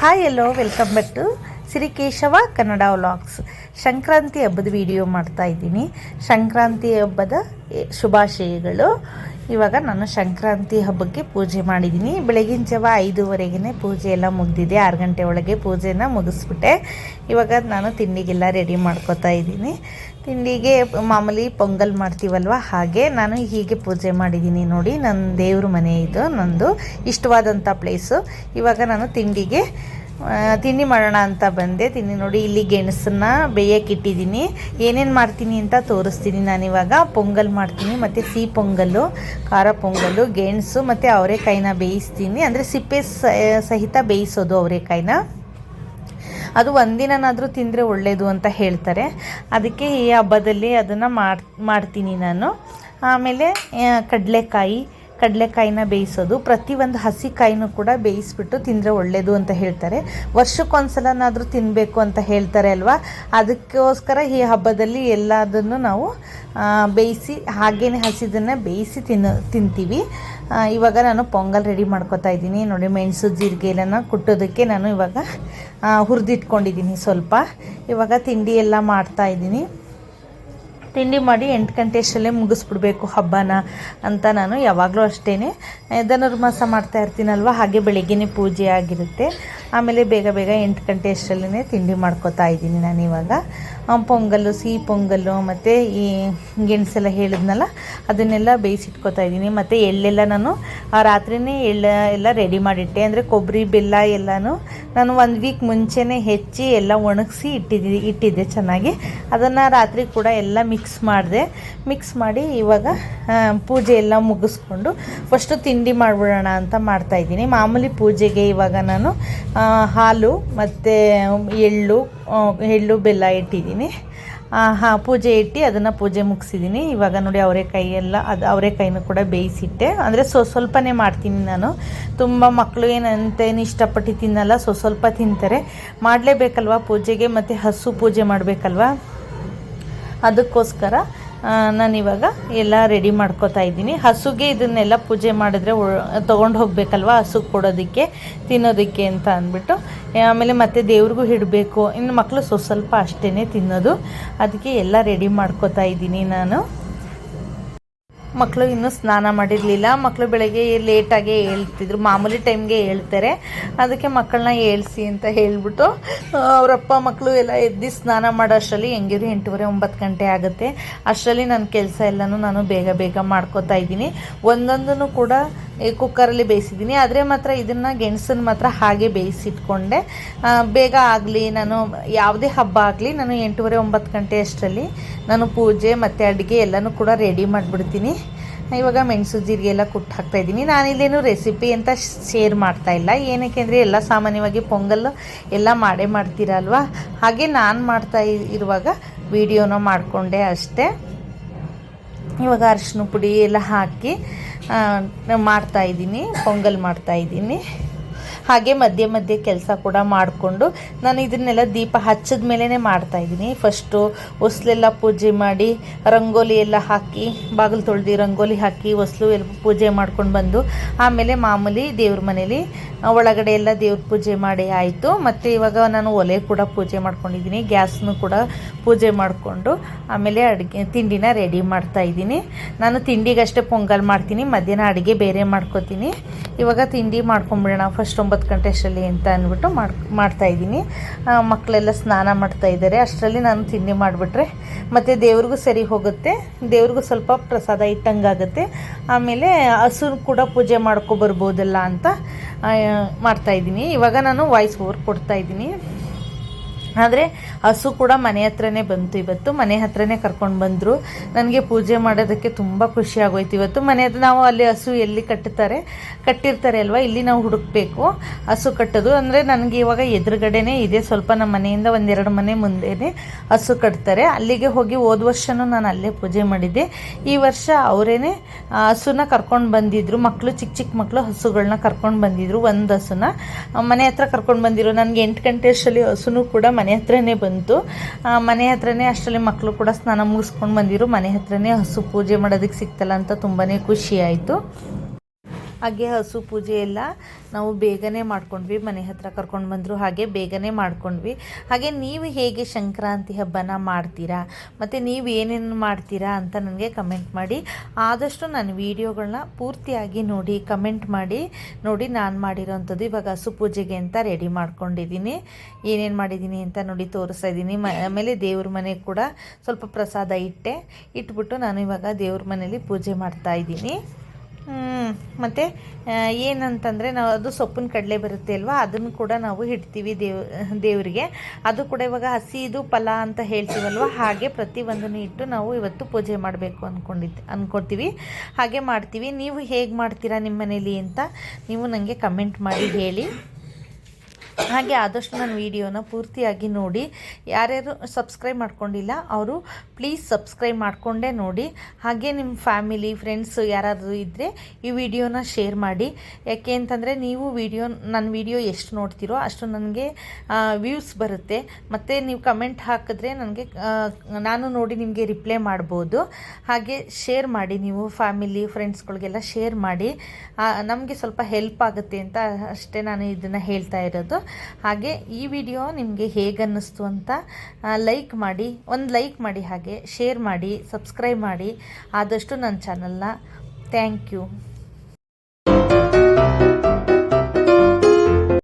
Hi hello welcome back to Sirikeshava Kannada vlogs Sankranti ಹಬ್ಬದ video ಮಾಡ್ತಾ ಇದ್ದೀನಿ. ಸಂಕ್ರಾಂತಿ ಹಬ್ಬದ ಶುಭಾಶಯಗಳು. ಇವಾಗ ನಾನು ಸಂಕ್ರಾಂತಿ ಹಬ್ಬಕ್ಕೆ ಪೂಜೆ ಮಾಡಿದ್ದೀನಿ. ಬೆಳಗಿನ ಜಾವ ಐದೂವರೆಗೇ ಪೂಜೆ ಎಲ್ಲ ಮುಗಿದಿದೆ. ಆರು ಗಂಟೆ ಒಳಗೆ ಪೂಜೆನ ಮುಗಿಸ್ಬಿಟ್ಟೆ. ಇವಾಗ ನಾನು ತಿಂಡಿಗೆಲ್ಲ ರೆಡಿ ಮಾಡ್ಕೋತಾ ಇದ್ದೀನಿ. ತಿಂಡಿಗೆ ಮಾಮೂಲಿ ಪೊಂಗಲ್ ಮಾಡ್ತೀವಲ್ವ? ಹಾಗೆ ನಾನು ಹೀಗೆ ಪೂಜೆ ಮಾಡಿದ್ದೀನಿ ನೋಡಿ. ನನ್ನ ದೇವ್ರ ಮನೆ ಇದು, ನಂದು ಇಷ್ಟವಾದಂಥ ಪ್ಲೇಸು ಇವಾಗ ನಾನು ತಿಂಡಿಗೆ ತಿಂಡಿ ಮಾಡೋಣ ಅಂತ ಬಂದೆ. ತಿಂಡಿ ನೋಡಿ, ಇಲ್ಲಿ ಗೆಣಸನ್ನ ಬೇಯಕ್ಕೆ ಇಟ್ಟಿದ್ದೀನಿ. ಏನೇನು ಮಾಡ್ತೀನಿ ಅಂತ ತೋರಿಸ್ತೀನಿ ನಾನಿವಾಗ ಪೊಂಗಲ್ ಮಾಡ್ತೀನಿ, ಮತ್ತು ಸಿಹಿ ಪೊಂಗಲ್ಲು ಖಾರ ಪೊಂಗಲ್ಲು ಗೆಣಸು, ಮತ್ತು ಅವರೆಕಾಯಿನ ಬೇಯಿಸ್ತೀನಿ. ಅಂದರೆ ಸಿಪ್ಪೆ ಸಹಿತ ಬೇಯಿಸೋದು ಅವರೆಕಾಯಿನ. ಅದು ಒಂದಿನನಾದರೂ ತಿಂದರೆ ಒಳ್ಳೆಯದು ಅಂತ ಹೇಳ್ತಾರೆ. ಅದಕ್ಕೆ ಈ ಹಬ್ಬದಲ್ಲಿ ಅದನ್ನು ಮಾಡ್, ಮಾಡ್ತೀನಿ ನಾನು. ಆಮೇಲೆ ಕಡಲೆಕಾಯಿ ಕಡಲೆಕಾಯಿನ ಬೇಯಿಸೋದು, ಪ್ರತಿಯೊಂದು ಹಸಿ ಕಾಯಿನೂ ಕೂಡ ಬೇಯಿಸ್ಬಿಟ್ಟು ತಿಂದರೆ ಒಳ್ಳೆಯದು ಅಂತ ಹೇಳ್ತಾರೆ. ವರ್ಷಕ್ಕೊಂದ್ಸಲನಾದರೂ ತಿನ್ನಬೇಕು ಅಂತ ಹೇಳ್ತಾರೆ ಅಲ್ವಾ? ಅದಕ್ಕೋಸ್ಕರ ಈ ಹಬ್ಬದಲ್ಲಿ ಎಲ್ಲದನ್ನು ನಾವು ಬೇಯಿಸಿ, ಹಾಗೇನೆ ಹಸಿದನ್ನು ಬೇಯಿಸಿ ತಿನ್ನು, ತಿಂತೀವಿ. ಇವಾಗ ನಾನು ಪೊಂಗಲ್ ರೆಡಿ ಮಾಡ್ಕೋತಾ ಇದ್ದೀನಿ. ನೋಡಿ, ಮೆಣಸು ಜೀರಿಗೆ ಎಲ್ಲನ ಕುಟ್ಟೋದಕ್ಕೆ ನಾನು ಇವಾಗ ಹುರಿದಿಟ್ಕೊಂಡಿದ್ದೀನಿ ಸ್ವಲ್ಪ. ಇವಾಗ ತಿಂಡಿ ಎಲ್ಲ ಮಾಡ್ತಾ ಇದ್ದೀನಿ. ತಿಂಡಿ ಮಾಡಿ ಎಂಟು ಗಂಟೆ ಅಷ್ಟಲ್ಲೇ ಮುಗಿಸ್ಬಿಡ್ಬೇಕು ಹಬ್ಬನ ಅಂತ ನಾನು ಯಾವಾಗಲೂ ಅಷ್ಟೇ ಧನುರ್ಮಾಸ ಮಾಡ್ತಾ ಇರ್ತೀನಲ್ವ? ಹಾಗೆ ಬೆಳಗ್ಗೆನೇ ಪೂಜೆ ಆಗಿರುತ್ತೆ. ಆಮೇಲೆ ಬೇಗ ಬೇಗ ಎಂಟು ಗಂಟೆ ಅಷ್ಟರಲ್ಲೇ ತಿಂಡಿ ಮಾಡ್ಕೋತಾ ಇದ್ದೀನಿ ನಾನು ಇವಾಗ. ಪೊಂಗಲ್ಲು, ಸಿಹಿ ಪೊಂಗಲ್ಲು, ಮತ್ತು ಈ ಗೆಣಸೆಲ್ಲ ಹೇಳಿದ್ನಲ್ಲ, ಅದನ್ನೆಲ್ಲ ಬೇಯಿಸಿಟ್ಕೋತಾ ಇದ್ದೀನಿ. ಮತ್ತು ಎಳ್ಳೆಲ್ಲ ನಾನು, ಆ, ರಾತ್ರಿನೇ ಎಳ್ಳು ಎಲ್ಲ ರೆಡಿ ಮಾಡಿಟ್ಟೆ. ಅಂದರೆ ಕೊಬ್ಬರಿ, ಬೆಲ್ಲ ಎಲ್ಲನೂ ನಾನು ಒಂದು ವೀಕ್ ಮುಂಚೆನೇ ಹೆಚ್ಚಿ ಎಲ್ಲ ಒಣಗಿಸಿ ಇಟ್ಟಿದ್ದೆ ಇಟ್ಟಿದ್ದೆ ಚೆನ್ನಾಗಿ. ಅದನ್ನು ರಾತ್ರಿ ಕೂಡ ಎಲ್ಲ ಮಿಕ್ಸ್ ಮಾಡಿದೆ. ಮಿಕ್ಸ್ ಮಾಡಿ ಇವಾಗ ಪೂಜೆ ಎಲ್ಲ ಮುಗಿಸ್ಕೊಂಡು ಫಸ್ಟು ತಿಂಡಿ ಮಾಡಿಬಿಡೋಣ ಅಂತ ಮಾಡ್ತಾಯಿದ್ದೀನಿ ಮಾಮೂಲಿ ಪೂಜೆಗೆ ಇವಾಗ ನಾನು ಹಾಲು ಮತ್ತು ಎಳ್ಳು ಎಳ್ಳು, ಬೆಲ್ಲ ಇಟ್ಟಿದ್ದೀನಿ. ಹಾಂ, ಪೂಜೆ ಇಟ್ಟು ಅದನ್ನು ಪೂಜೆ ಮುಗಿಸಿದ್ದೀನಿ. ಇವಾಗ ನೋಡಿ ಅವರೆಕಾಯಿ ಎಲ್ಲ ಅದು ಅವರೆಕಾಯಿನೂ ಕೂಡ ಬೇಯಿಸಿಟ್ಟೆ. ಅಂದರೆ ಸೊ, ಸ್ವಲ್ಪನೇ ಮಾಡ್ತೀನಿ ನಾನು. ತುಂಬ ಮಕ್ಕಳು ಏನಂತೇನು ಇಷ್ಟಪಟ್ಟು ತಿನ್ನಲ್ಲ, ಸೊ, ಸ್ವಲ್ಪ ತಿಂತಾರೆ. ಮಾಡಲೇಬೇಕಲ್ವ ಪೂಜೆಗೆ? ಮತ್ತು ಹಸು ಪೂಜೆ ಮಾಡಬೇಕಲ್ವ? ಅದಕ್ಕೋಸ್ಕರ ನಾನಿವಾಗ ಎಲ್ಲ ರೆಡಿ ಮಾಡ್ಕೋತಾ ಇದ್ದೀನಿ. ಹಸುಗೆ ಇದನ್ನೆಲ್ಲ ಪೂಜೆ ಮಾಡಿದ್ರೆ ತೊಗೊಂಡು ಹೋಗಬೇಕಲ್ವ? ಹಸು ಕೊಡೋದಕ್ಕೆ, ತಿನ್ನೋದಕ್ಕೆ ಅಂತ ಅಂದ್ಬಿಟ್ಟು. ಆಮೇಲೆ ಮತ್ತೆ ದೇವ್ರಿಗೂ ಇಡಬೇಕು. ಇನ್ನು ಮಕ್ಕಳು ಸ್ವಲ್ಪ ಸ್ವಲ್ಪ ಅಷ್ಟೇ ತಿನ್ನೋದು. ಅದಕ್ಕೆ ಎಲ್ಲ ರೆಡಿ ಮಾಡ್ಕೋತಾ ಇದ್ದೀನಿ ನಾನು. ಮಕ್ಕಳು ಇನ್ನೂ ಸ್ನಾನ ಮಾಡಿರಲಿಲ್ಲ. ಮಕ್ಕಳು ಬೆಳಗ್ಗೆ ಲೇಟಾಗೆ ಹೇಳ್ತಿದ್ರು. ಮಾಮೂಲಿ ಟೈಮ್ಗೆ ಹೇಳ್ತಾರೆ. ಅದಕ್ಕೆ ಮಕ್ಕಳನ್ನ ಏಳಿಸಿ ಅಂತ ಹೇಳ್ಬಿಟ್ಟು ಅವರಪ್ಪ ಮಕ್ಕಳು ಎಲ್ಲ ಎದ್ದು ಸ್ನಾನ ಮಾಡೋ ಅಷ್ಟರಲ್ಲಿ ಹೆಂಗಿದ್ರು ಎಂಟೂವರೆ ಒಂಬತ್ತು ಗಂಟೆ ಆಗುತ್ತೆ. ಅಷ್ಟರಲ್ಲಿ ನನ್ನ ಕೆಲಸ ಎಲ್ಲನೂ ನಾನು ಬೇಗ ಬೇಗ ಮಾಡ್ಕೋತಾ ಇದ್ದೀನಿ. ಒಂದೊಂದನ್ನು ಕೂಡ ಕುಕ್ಕರಲ್ಲಿ ಬೇಯಿಸಿದ್ದೀನಿ. ಆದರೆ ಮಾತ್ರ ಇದನ್ನು ಗೆಣಸನ್ನು ಮಾತ್ರ ಹಾಗೆ ಬೇಯಿಸಿಟ್ಕೊಂಡೆ. ಬೇಗ ಆಗಲಿ, ನಾನು ಯಾವುದೇ ಹಬ್ಬ ಆಗಲಿ, ನಾನು ಎಂಟೂವರೆ ಒಂಬತ್ತು ಗಂಟೆ ಅಷ್ಟರಲ್ಲಿ ನಾನು ಪೂಜೆ ಮತ್ತು ಅಡುಗೆ ಎಲ್ಲನೂ ಕೂಡ ರೆಡಿ ಮಾಡಿಬಿಡ್ತೀನಿ. ಇವಾಗ ಮೆಣಸು ಜೀರಿಗೆ ಎಲ್ಲ ಕುಟ್ಟು ಇದ್ದೀನಿ. ನಾನಿಲ್ಲೇನು ರೆಸಿಪಿ ಅಂತ ಶೇರ್ ಮಾಡ್ತಾ ಇಲ್ಲ. ಏನಕ್ಕೆ ಅಂದರೆ ಎಲ್ಲ ಸಾಮಾನ್ಯವಾಗಿ ಪೊಂಗಲ್ ಎಲ್ಲ ಮಾಡೇ ಮಾಡ್ತೀರಲ್ವ? ಹಾಗೆ ನಾನು ಮಾಡ್ತಾ ಇರುವಾಗ ವಿಡಿಯೋನ ಮಾಡಿಕೊಂಡೆ ಅಷ್ಟೇ. ಇವಾಗ ಅರಿಶಿನ ಪುಡಿ ಎಲ್ಲ ಹಾಕಿ ಮಾಡ್ತಾಯಿದ್ದೀನಿ ಪೊಂಗಲ್ ಮಾಡ್ತಾ ಇದ್ದೀನಿ. ಹಾಗೆ ಮಧ್ಯೆ ಮಧ್ಯೆ ಕೆಲಸ ಕೂಡ ಮಾಡಿಕೊಂಡು ನಾನು ಇದನ್ನೆಲ್ಲ ದೀಪ ಹಚ್ಚಿದ ಮೇಲೇ ಮಾಡ್ತಾ ಇದ್ದೀನಿ. ಫಸ್ಟು ಹೊಸ್ಲೆಲ್ಲ ಪೂಜೆ ಮಾಡಿ ರಂಗೋಲಿ ಎಲ್ಲ ಹಾಕಿ, ಬಾಗಿಲು ತೊಳೆದು ರಂಗೋಲಿ ಹಾಕಿ, ಹೊಸ್ಲು ಎಲ್ಲ ಪೂಜೆ ಮಾಡ್ಕೊಂಡು ಬಂದು ಆಮೇಲೆ ಮಾಮೂಲಿ ದೇವ್ರ ಮನೇಲಿ ಒಳಗಡೆ ಎಲ್ಲ ದೇವ್ರ ಪೂಜೆ ಮಾಡಿ ಆಯಿತು. ಮತ್ತು ಇವಾಗ ನಾನು ಒಲೆ ಕೂಡ ಪೂಜೆ ಮಾಡ್ಕೊಂಡಿದ್ದೀನಿ, ಗ್ಯಾಸ್ನು ಕೂಡ ಪೂಜೆ ಮಾಡಿಕೊಂಡು ಆಮೇಲೆ ಅಡುಗೆ, ತಿಂಡಿನ ರೆಡಿ ಮಾಡ್ತಾ ಇದ್ದೀನಿ. ನಾನು ತಿಂಡಿಗಷ್ಟೇ ಪೊಂಗಲ್ ಮಾಡ್ತೀನಿ, ಮಧ್ಯಾಹ್ನ ಅಡುಗೆ ಬೇರೆ ಮಾಡ್ಕೋತೀನಿ. ಇವಾಗ ತಿಂಡಿ ಮಾಡ್ಕೊಂಬಿಡೋಣ. ಫಸ್ಟ್ ಒಂಬತ್ತು ಗಂಟೆ ಅಷ್ಟರಲ್ಲಿ ಅಂತ ಅಂದ್ಬಿಟ್ಟು ಮಾಡಿ ಮಾಡ್ತಾಯಿದ್ದೀನಿ ಮಕ್ಕಳೆಲ್ಲ ಸ್ನಾನ ಮಾಡ್ತಾ ಇದ್ದಾರೆ. ಅಷ್ಟರಲ್ಲಿ ನಾನು ತಿಂಡಿ ಮಾಡಿಬಿಟ್ರೆ ಮತ್ತು ದೇವ್ರಿಗೂ ಸರಿ ಹೋಗುತ್ತೆ. ದೇವ್ರಿಗೂ ಸ್ವಲ್ಪ ಪ್ರಸಾದ ಇಟ್ಟಂಗಾಗುತ್ತೆ. ಆಮೇಲೆ ಹಸು ಕೂಡ ಪೂಜೆ ಮಾಡ್ಕೊಬರ್ಬೋದಲ್ಲ ಅಂತ ಮಾಡ್ತಾಯಿದ್ದೀನಿ ಇವಾಗ ನಾನು ವಾಯ್ಸ್ ಓವರ್ ಕೊಡ್ತಾ ಇದ್ದೀನಿ. ಆದರೆ ಹಸು ಕೂಡ ಮನೆ ಹತ್ರನೇ ಬಂತು ಇವತ್ತು. ಮನೆ ಹತ್ರನೇ ಕರ್ಕೊಂಡು ಬಂದರು. ನನಗೆ ಪೂಜೆ ಮಾಡೋದಕ್ಕೆ ತುಂಬ ಖುಷಿ ಆಗೋಯ್ತು ಇವತ್ತು. ಮನೆ ಹತ್ರ ನಾವು ಅಲ್ಲಿ ಹಸು ಎಲ್ಲಿ ಕಟ್ಟುತ್ತಾರೆ ಕಟ್ಟಿರ್ತಾರೆ ಅಲ್ವಾ? ಇಲ್ಲಿ ನಾವು ಹುಡುಕಬೇಕು. ಹಸು ಕಟ್ಟೋದು. ಅಂದರೆ ನನಗೆ ಇವಾಗ ಎದುರುಗಡೆನೇ ಇದೆ. ಸ್ವಲ್ಪ ನಮ್ಮ ಮನೆಯಿಂದ ಒಂದೆರಡು ಮನೆ ಮುಂದೆನೇ ಹಸು ಕಟ್ತಾರೆ. ಅಲ್ಲಿಗೆ ಹೋಗಿ ಹೋದ ವರ್ಷನೂ ನಾನು ಅಲ್ಲೇ ಪೂಜೆ ಮಾಡಿದ್ದೆ. ಈ ವರ್ಷ ಅವರೇನೆ ಹಸುನ ಕರ್ಕೊಂಡು ಬಂದಿದ್ರು. ಮಕ್ಕಳು ಚಿಕ್ಕ ಚಿಕ್ಕ ಮಕ್ಕಳು ಹಸುಗಳನ್ನ ಕರ್ಕೊಂಡು ಬಂದಿದ್ರು. ಒಂದು ಹಸುನ. ಮನೆ ಹತ್ರ ಕರ್ಕೊಂಡು ಬಂದಿರೋ ನನಗೆ ಎಂಟು ಗಂಟೆ ಅಷ್ಟರಲ್ಲಿ ಹಸುನು ಕೂಡ ಮನೆ ಹತ್ರನೇ ಬಂತು. ಮನೆ ಹತ್ರನೇ ಅಷ್ಟರಲ್ಲಿ ಮಕ್ಕಳು ಕೂಡ ಸ್ನಾನ ಮುಗಿಸ್ಕೊಂಡು ಬಂದಿರು ಮನೆ ಹತ್ರನೇ ಹಸು ಪೂಜೆ ಮಾಡೋದಕ್ಕೆ ಸಿಕ್ತಲ್ಲ ಅಂತ ತುಂಬಾ ಖುಷಿ ಆಯಿತು. ಹಾಗೆ ಹಸು ಪೂಜೆ ಎಲ್ಲ ನಾವು ಬೇಗನೆ ಮಾಡ್ಕೊಂಡ್ವಿ. ಮನೆ ಹತ್ರ ಕರ್ಕೊಂಡು ಬಂದರು ಹಾಗೆ ಬೇಗನೆ ಮಾಡ್ಕೊಂಡ್ವಿ. ಹಾಗೆ ನೀವು ಹೇಗೆ ಸಂಕ್ರಾಂತಿ ಹಬ್ಬನ ಮಾಡ್ತೀರಾ? ಮತ್ತು ನೀವು ಏನೇನು ಮಾಡ್ತೀರಾ ಅಂತ ನನಗೆ ಕಮೆಂಟ್ ಮಾಡಿ. ಆದಷ್ಟು ನಾನು ವೀಡಿಯೋಗಳನ್ನ ಪೂರ್ತಿಯಾಗಿ ನೋಡಿ, ಕಮೆಂಟ್ ಮಾಡಿ, ನೋಡಿ ನಾನು ಮಾಡಿರೋವಂಥದ್ದು ಇವಾಗ ಹಸು ಪೂಜೆಗೆ ಅಂತ ರೆಡಿ ಮಾಡ್ಕೊಂಡಿದ್ದೀನಿ. ಏನೇನು ಮಾಡಿದ್ದೀನಿ ಅಂತ ನೋಡಿ ತೋರಿಸ್ತಾ ಇದ್ದೀನಿ. ಆಮೇಲೆ ದೇವ್ರ ಮನೆ ಕೂಡ ಸ್ವಲ್ಪ ಪ್ರಸಾದ ಇಟ್ಟೆ. ಇಟ್ಬಿಟ್ಟು ನಾನು ಇವಾಗ ದೇವ್ರ ಮನೇಲಿ ಪೂಜೆ ಮಾಡ್ತಾ ಇದ್ದೀನಿ. ಮತ್ತು ಏನಂತಂದರೆ ನಾವು ಅದು ಸೊಪ್ಪಿನ ಕಡಲೆ ಬರುತ್ತೆ ಅಲ್ವಾ? ಅದನ್ನು ಕೂಡ ನಾವು ಇಡ್ತೀವಿ ದೇವ್, ದೇವರಿಗೆ. ಅದು ಕೂಡ ಇವಾಗ ಹಸಿದು ಫಲ ಅಂತ ಹೇಳ್ತೀವಲ್ವ? ಹಾಗೆ ಪ್ರತಿಯೊಂದನ್ನು ಇಟ್ಟು ನಾವು ಇವತ್ತು ಪೂಜೆ ಮಾಡಬೇಕು ಅಂದ್ಕೊಂಡಿದ್ದು ಅಂದ್ಕೊಳ್ತೀವಿ ಹಾಗೆ ಮಾಡ್ತೀವಿ. ನೀವು ಹೇಗೆ ಮಾಡ್ತೀರಾ ನಿಮ್ಮ ಮನೇಲಿ ಅಂತ ನೀವು ನನಗೆ ಕಮೆಂಟ್ ಮಾಡಿ ಹೇಳಿ. ಹಾಗೆ ಆದಷ್ಟು ನನ್ನ ವೀಡಿಯೋನ ಪೂರ್ತಿಯಾಗಿ ನೋಡಿ. ಯಾರ್ಯಾರು ಸಬ್ಸ್ಕ್ರೈಬ್ ಮಾಡ್ಕೊಂಡಿಲ್ಲ, ಅವರು ಪ್ಲೀಸ್ ಸಬ್ಸ್ಕ್ರೈಬ್ ಮಾಡಿಕೊಂಡೇ ನೋಡಿ. ಹಾಗೆ ನಿಮ್ಮ ಫ್ಯಾಮಿಲಿ ಫ್ರೆಂಡ್ಸ್ ಯಾರಾದರೂ ಇದ್ದರೆ ಈ ವಿಡಿಯೋನ ಶೇರ್ ಮಾಡಿ. ಯಾಕೆ ಅಂತಂದರೆ ನೀವು ವಿಡಿಯೋ ನನ್ನ ವಿಡಿಯೋ ಎಷ್ಟು ನೋಡ್ತೀರೋ ಅಷ್ಟು ನನಗೆ ವ್ಯೂಸ್ ಬರುತ್ತೆ. ಮತ್ತು ನೀವು ಕಮೆಂಟ್ ಹಾಕಿದ್ರೆ ನನಗೆ ನಾನು ನೋಡಿ ನಿಮಗೆ ರಿಪ್ಲೈ ಮಾಡ್ಬೋದು. ಹಾಗೆ ಶೇರ್ ಮಾಡಿ ನೀವು ಫ್ಯಾಮಿಲಿ ಫ್ರೆಂಡ್ಸ್ಗಳಿಗೆಲ್ಲ ಶೇರ್ ಮಾಡಿ. ನಮಗೆ ಸ್ವಲ್ಪ ಹೆಲ್ಪ್ ಆಗುತ್ತೆ ಅಂತ ಅಷ್ಟೇ ನಾನು ಇದನ್ನು ಹೇಳ್ತಾ ಇರೋದು. ಹಾಗೆ ಈ ವಿಡಿಯೋ ನಿಮಗೆ ಹೇಗನ್ನಿಸ್ತು ಅಂತ ಲೈಕ್ ಮಾಡಿ, ಒಂದು ಲೈಕ್ ಮಾಡಿ ಹಾಗೆ ಶೇರ್ ಮಾಡಿ ಸಬ್ಸ್ಕ್ರೈಬ್ ಮಾಡಿ, ಆದಷ್ಟು ನನ್ನ ಚಾನಲ್ನ ಥ್ಯಾಂಕ್ ಯು